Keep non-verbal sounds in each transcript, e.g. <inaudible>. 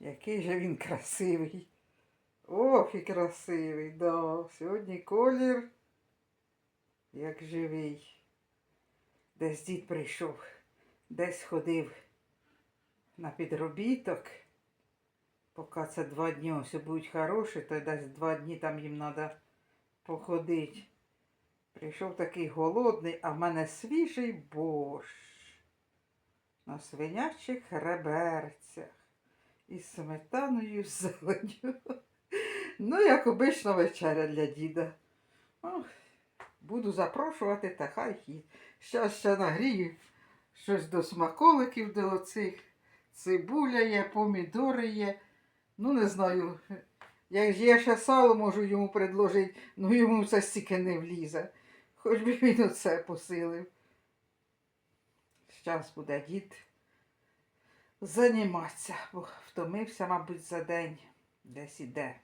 Який же він красивий. Ох, і красивий, да. Сьогодні колір як живий. Десь дід прийшов, десь ходив на підробіток. Поки це два дні ось будуть хороші, то десь два дні там їм треба походити. Прийшов такий голодний, а в мене свіжий борщ на свинячих реберцях із сметаною зеленю. Ну, як обична вечеря для діда. Ох, буду запрошувати, та хай їсть. Щас ще нагрію щось до смаколиків, до оцих. Цибуля є, помідори є. Ну, не знаю. Як ж я ще сало можу йому предложити, ну йому це стільки не влізе. Хоч би він оце посилив. Зараз буде дід займатися, бо втомився, мабуть, за день десь іде.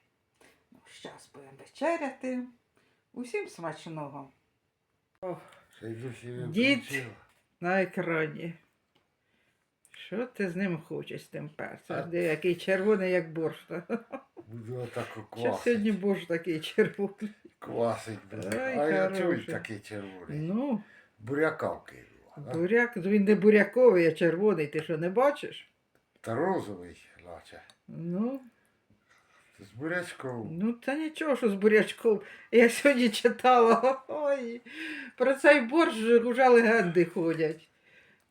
Ну, зараз будемо вечеряти. Усім смачного. Дід. На екрані. Що ти з ним хочеш з тим перцем? Де який червоний, як борщ. Буду Що сьогодні борщ такий червоний? Квасить. Ай, А я чую такий червоний. Ну, Буряка вкинула. а? Буряк, він не буряковий, а червоний, ти що не бачиш? Та розовий, наче. Ну, З бурячком. ну та нічого, що з бурячком. Я сьогодні читала <laughs> ой, про цей борщ вже легенди ходять.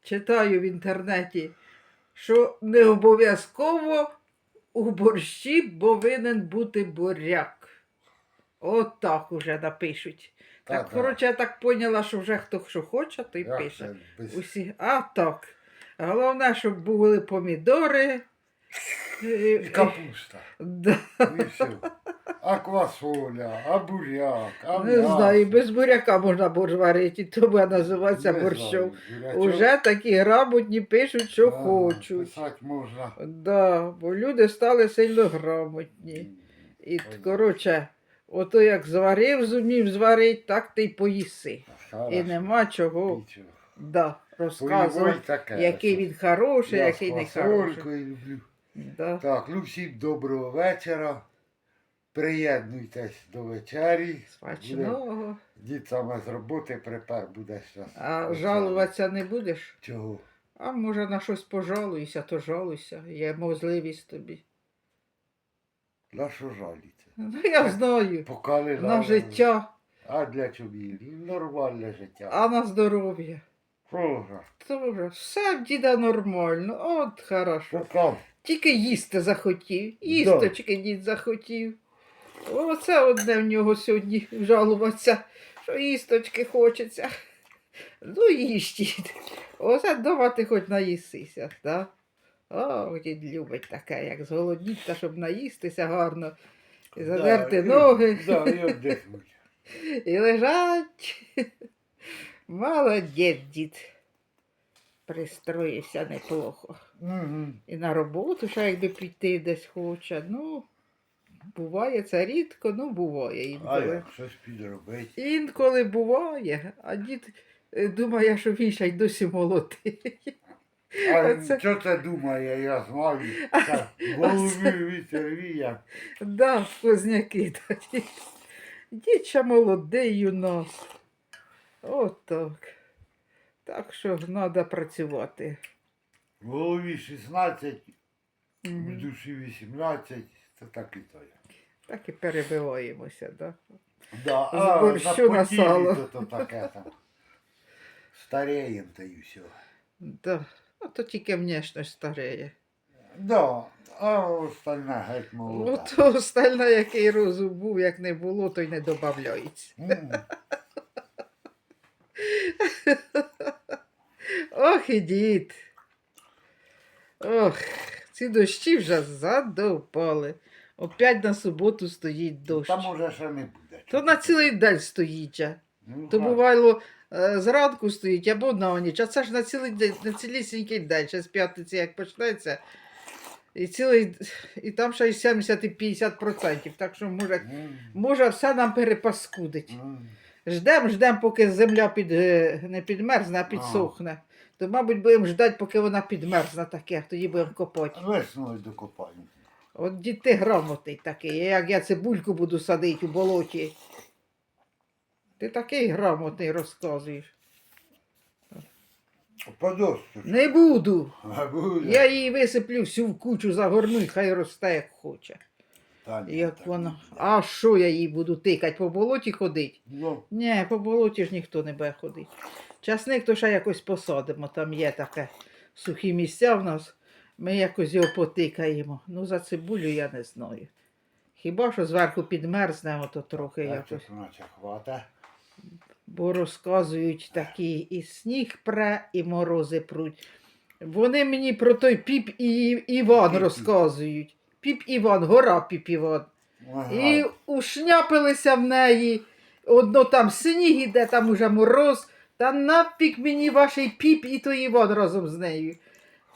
Читаю в інтернеті, що не обов'язково у борщі повинен бути буряк. От так уже напишуть. Та, Так, та. коротше, я так поняла, що вже хто що хоче, той Як пише. це без- Усі. А так. Головне, щоб були помідори. І І- <laughs> капуста. Да. І все. А квасоля, а буряк, а Не м'ясо. знаю, і без буряка можна борщ варити, і то буде називатися Не борщом. знаю, бурячок. Уже такі грамотні пишуть, що А, хочуть. Писати можна. Да, бо люди стали сильно грамотні. І, Ой. коротше, ото як зварив, зумів зварити, так ти й поїси. Хорошо. І нема чого Нічого. да, розказувати, таке. який він хороший, Я який не хороший. фасолькою люблю. Да. Так, ну всім доброго вечора. Приєднуйтесь до вечері. Смачного. Дід саме з роботи припер буде зараз. А жалуватися не будеш? Чого? А може на щось пожалуйся, то жалуйся. Є можливість тобі. На що жаліться? Ну я знаю. Покали На життя, А для чого? Нормальне життя. а на здоров'я. Тоже все в діда нормально. От хорошо. Пока. Тільки їсти захотів. Їсточки дід захотів. Оце одне в нього сьогодні жалуватися, що їсточки хочеться. Ну, їж дід. Оце дома ти хоч наїстися, так? О, дід любить таке, як зголодніть, та щоб наїстися гарно. І задерти Да, і- ноги. Да, і віддихнуть. <laughs> І лежать. <laughs> Молодець, дід. Пристроївся неплохо. Мгм. І на роботу, ще якби піти десь хоче. Ну, буває це рідко, ну буває А інколи. як щось підробити? Інколи буває, а дід е, думає, що він ще й досі молодий. <laughs> А Оце- що це думає, я знаю. Так, <laughs> Голови вітер віє. Да, позняки такі. Ще молодий у нас. От так. Так що треба працювати. В голові 16, в Мгм. душі 18, це так і то є. Так і перебиваємося, да? Да, З а борщу на на сало. то, то таке там. Стареєм та і все. Да. А то тільки внешність стареє. Да, а остальне геть молода. Ото остальна, який розум був, як не було, то й не додається. М, Ох і дід. Ох, ці дощі вже задовпали. Опять на суботу стоїть дощ. Та може ще не буде. То на цілий день стоїть. Ну, То бувало зранку стоїть або на ніч, а це ж на цілий день, на цілісінький день, ще з п'ятниці як почнеться. І, цілий, і там ще й 70 і 50%. Так що може, може все нам перепаскудить. м. Ждем, ждем, поки земля під, е, не підмерзне, а підсохне. То, мабуть, будемо ждати, поки вона підмерзне таке, тоді будемо копати. Весною докопаю. От дід ти грамотний такий, як я цибульку буду садити у болоті. Ти такий грамотний розказуєш. Подосту. Не буду. А буде. Я її висиплю всю в кучу, загорну і хай росте, як хоче. Та ні, Як так вона. ні. А що я їй буду тикати? По болоті ходить? Ну, Ні, по болоті ж ніхто не буде ходити. Часник то ще якось посадимо, там є таке сухі місця в нас. Ми якось його потикаємо. Ну, за цибулю я не знаю. Хіба що зверху підмерзне, ото трохи так якось. наче хвата. Бо розказують такі, і сніг пре, і морози пруть. Вони мені про той піп і Іван розказують. Піп Іван, гора піп Іван. Ага. І ушняпилися в неї. Одно там сніг іде, там уже мороз. Та нафік мені ваш піп і той Іван разом з нею.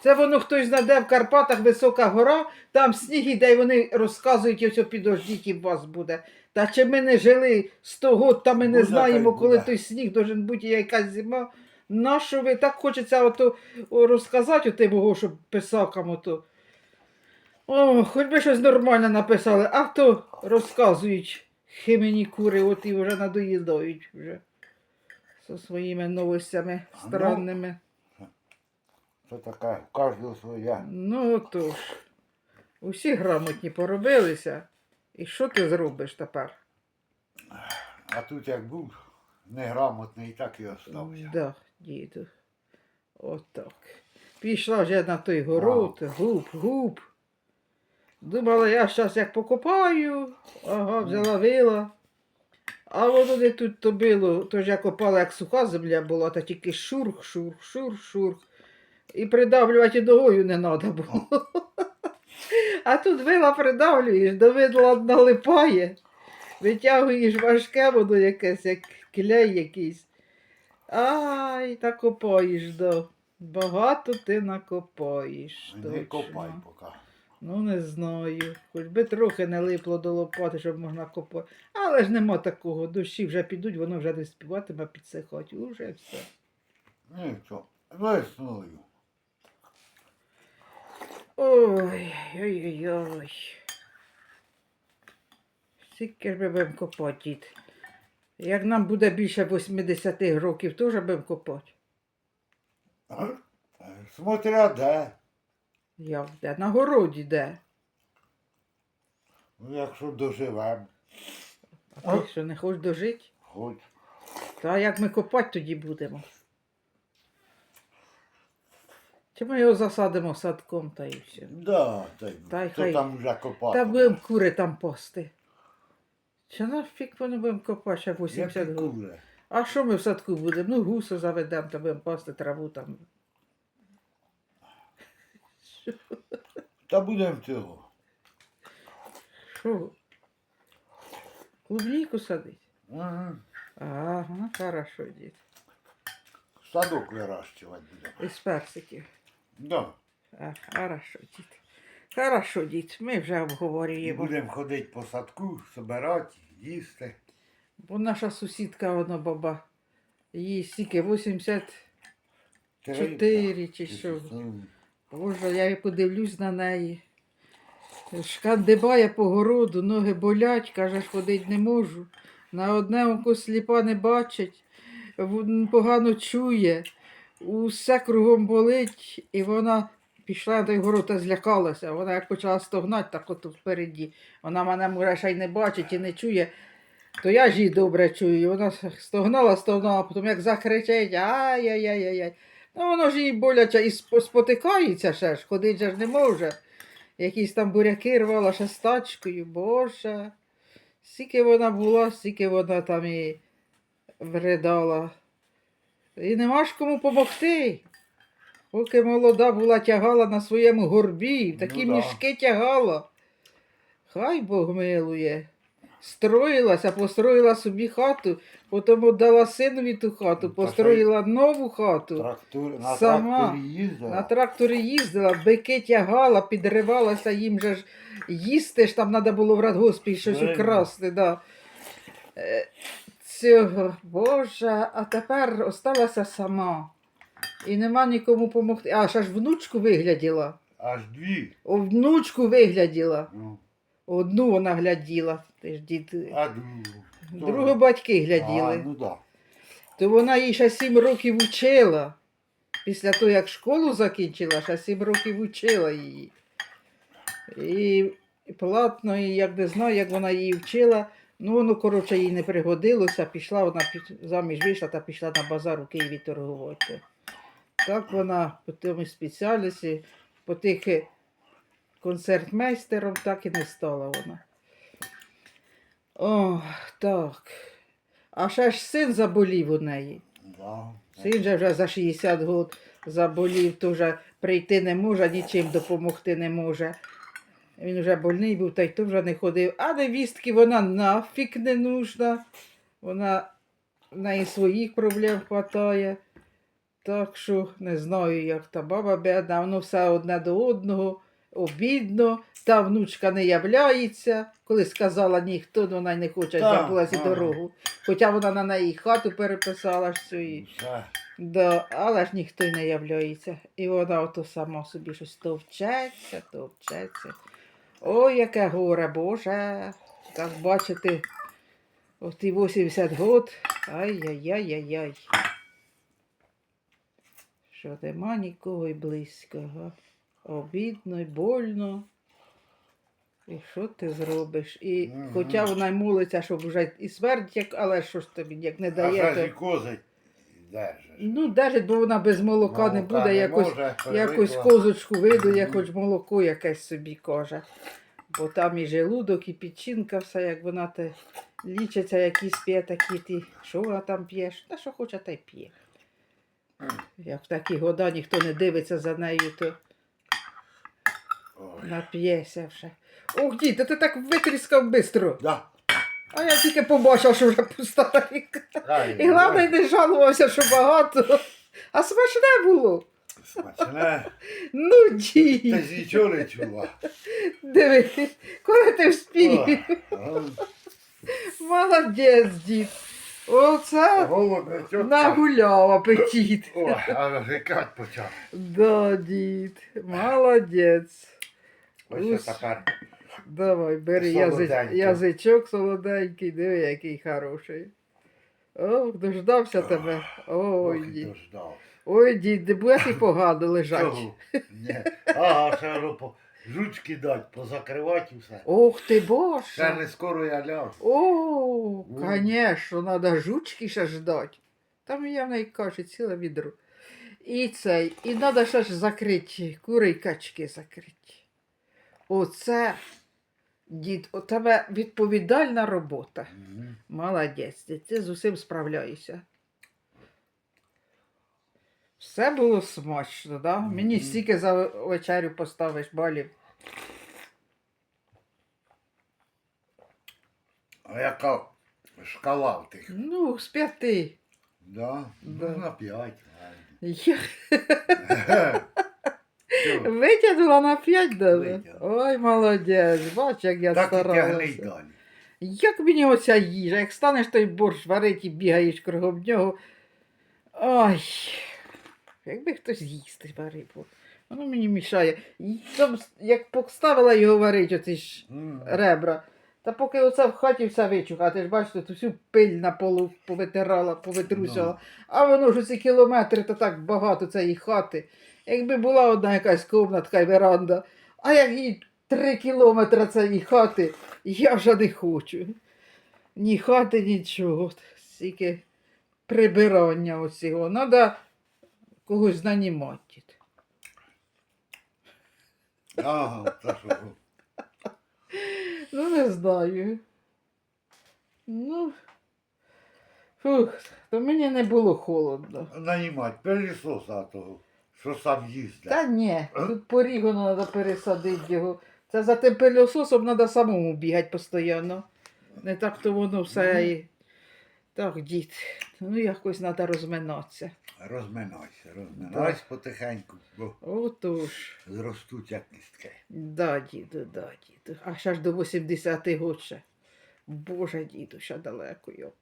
Це воно хтось знаде в Карпатах висока гора, там сніг іде, і вони розказують, ось підождіть, і у вас буде. Та чи ми не жили 100 год, та ми не Буде, знаємо, хай коли буде. той сніг должен бути, якась зима. Нащо ви так хочеться ото розказати оте бого, щоб писакам ото. О, хоч би щось нормальне написали, а то розказують химені кури, от і вже надоїдають вже. Зі своїми новостями А ну. странними. Це таке, у кожного своя. Ну отож. Усі грамотні поробилися. І що ти зробиш тепер? А тут як був неграмотний, так і остався. Да, діду. Отак. Пішла вже на той город, губ, губ. Думала, я зараз як покопаю, ага, взяла вила. А воно не тут то було, то ж я копала, як суха земля була, та тільки шурх, шурх, шурх, шурх. І придавлювати ногою не треба було. <laughs> А тут вила придавлюєш, до видла налипає. Витягуєш важке воно якесь, як клей якийсь. Ай, та копаєш, да. Багато ти накопаєш. Не точно. копай поки. Ну, не знаю. Хоч би трохи не липло до лопати, щоб можна копати. Але ж нема такого. Дощі вже підуть, воно вже не співатиме підсихати. Уже все. Ну і весною. Ой, ой-ой-ой. Скільки ж ми будемо копати, дід? Як нам буде більше 80 років, теж будемо копати. Смотря де. Я де? На городі де? Ну, якщо доживем, А ти що, не хочеш дожити? хоч. Та як ми копати тоді будемо? Чи ми його засадимо садком та і все? Да, та, й- Та й хто хай- там вже копати. Та будемо кури там пасти. Чи нафік вони будемо копати ще Які 80 років? кури? А що ми в садку будемо? Ну, гусу заведемо, та будемо пасти траву там. Та будемо цього. Що? Клубніку садить? Ага. Ага, хорошо, дід. Садок вирощувати будемо. Із персиків. Да. А, хорошо, дід. Хорошо, дід, ми вже обговорюємо. будемо ходити по садку, збирати, їсти. Бо наша сусідка, вона баба, їй стільки 84 чи що. Боже, я подивлюсь на неї. Шкандибає по городу, ноги болять, каже, ж ходить не можу. На одне око сліпа не бачить, в- погано чує, усе кругом болить, і вона пішла на той город та злякалася. Вона як почала стогнати, так от впереді. Вона мене ще й не бачить і не чує. То я ж її добре чую. І вона стогнала, стогнала, потім як закричить, ай-яй-яй-яй. Ну, воно ж їй боляче і спотикається ще ж, ходить же ж не може. Якісь там буряки рвала ще з тачкою, боже. Скільки вона була, стільки вона там і вридала. І нема ж кому помогти. Поки молода була, тягала на своєму горбі, такі Ну да. мішки тягала. Хай Бог милує. Строїлася, построїла собі хату, потім віддала синові ту хату, Ну, построїла нову хату. Трактор, на Сама. тракторі їздила. На тракторі їздила, бики тягала, підривалася, їм же ж їсти ж там треба було в радгоспі щось украсти. Да. Цього, Боже, а тепер осталася сама. І нема нікому допомогти. А ще ж внучку вигляділа. Аж дві. О, внучку вигляділа. Ну, Одну вона гляділа. Ти ж дід. а другу. Другу батьки А, гляділи. ну да. То вона їй ще сім років учила. Після того, як школу закінчила, ще сім років учила її. І платно, і як не знаю, як вона її вчила. Ну, воно, коротше, їй не пригодилося. Пішла, вона заміж вийшла та пішла на базар у Києві торгувати. Так вона по тому спеціальності, по тих е, концертмейстером так і не стала вона. О, так. А ще ж син заболів у неї. Син же вже за 60 років заболів, то вже прийти не може, нічим допомогти не може. Він вже больний був, та й то вже не ходив. А невістки вона нафіг не нужна. Вона в неї своїх проблем хватає. Так що не знаю, як та баба бідна, воно все одне до одного, обідно, та внучка не являється. Коли сказала ніхто, вона й не хоче, забулася дорогу. Хоча вона на неї хату переписала ж. Все. Да, але ж ніхто й не являється. І вона ото сама собі щось товчеться, товчеться. Ой, яке горе, Боже. Так бачити, от і 80 год. Ай-яй-яй-яй-яй. Що нема нікого й близького. Обідно й больно. І що ти зробиш? І Мгм. хоча вона й молиться, щоб вже і смерть, як, але що ж тобі як не дає, і кози держиш. Ну, держить, бо вона без молока не Молока буде, якось, може, якось козочку видує, Мгм. хоч молоко якесь собі каже. Бо там і желудок, і печінка, все, як вона те лічиться, якісь п'є такі ті. Що вона там п'є? Та що хоче, та й п'є. Як в такі года ніхто не дивиться за нею, то нап'єся вже. Ох, дід, ти так витріскав швидко. Да. А я тільки побачив, що вже пуста. Ай, І головне не жалувався, що багато. А смачне було. Смачне. Ну, Ти дід. ж нічого не чула. Диви, коли ти вспів. Молодець, дід. Оце нагуляв апетит. Ой, а жикать почав. Да, дід. Молодець. Ось Ус. Давай, бери язи... Солоденький. язичок солоденький, диви, який хороший. Ох, дождався тебе. Ой, Ох, і дід. дождав. Ой, дід, будеш і погано лежать. Чого? Ні. Ага, ще ну, по жучки дать, позакривати і все. Ох ти Ще боже. не скоро я ляжу. О, Ну. конечно, треба жучки ще ждать. Там я в неї каші ціле відро. І цей, і треба ще ж закрити, кури й качки закрити. Оце, дід, у тебе відповідальна робота. Мгм. Молодець, ти, ти з усім справляєшся. Все було смачно, да? Мені стільки за вечерю поставиш балів. А яка шкала в тих? Ну, з п'яти. Да? Да. Ну, на п'ять. Я? <laughs> витягнула на п'ять. Витягнула. Ой, молодець, бач, як я Так і тягни далі. Як мені оця їжа, як станеш той борщ варить і бігаєш кругом нього. Ой, якби хтось їсти варив. Воно мені мішає. І там, як поставила його варить, оці ж М. ребра. Та поки оце в хаті все вичуха, ти ж бачите, тут всю пиль на полу повитирала, повитрусила. Ну. А воно ж ці кілометри, то так багато цієї хати. Якби була одна якась комнатка і веранда, а як їй три кілометри цієї хати, я вже не хочу. Ні хати, нічого. Стільки прибирання оцього. Треба когось нанімати. Ага, та що. Ну, не знаю. Ну. Фух, то мені не було холодно. Нанімати пилісоса того, що сам їздить. Та ні, тут порігону треба пересадити його. Це за тим пилососом треба самому бігати постійно. Не так то воно все і. Так, дід, ну якось треба розминатися. Розминайся, розминайся потихеньку, бо Отож. зростуть як кістки. Да, діду, да, діду. А ще ж до 80 год ще. Боже, діду, ще далеко як.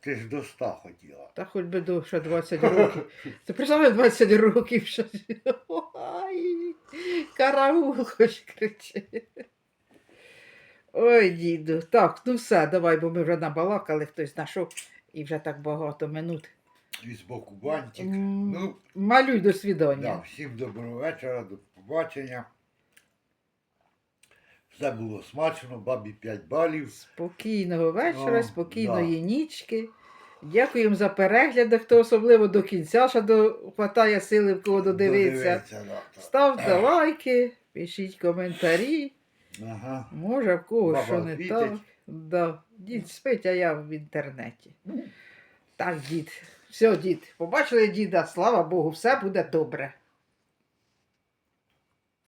Ти ж до ста хотіла. Та хоч би довше 20 років. Це представляю 20 років що. Ой, караул хоч кричи. Ой, діду. Так, ну все, давай, бо ми вже набалакали, хтось знайшов і вже так багато минут. І з боку бантик. М, Ну, Малюй до да, всім доброго вечора, до побачення. Все було смачно, бабі 5 балів. Спокійного вечора, О, спокійної нічки. Дякуємо за перегляд, хто особливо до кінця ще до... хватає сили в кого додивиться. Додивиться, да. Ставте лайки, пишіть коментарі. Ага. Може, в когось Баба що не світить. так. Да. Дід спить, а я в інтернеті. Так, дід. Все, дід. Побачили діда, слава Богу, все буде добре.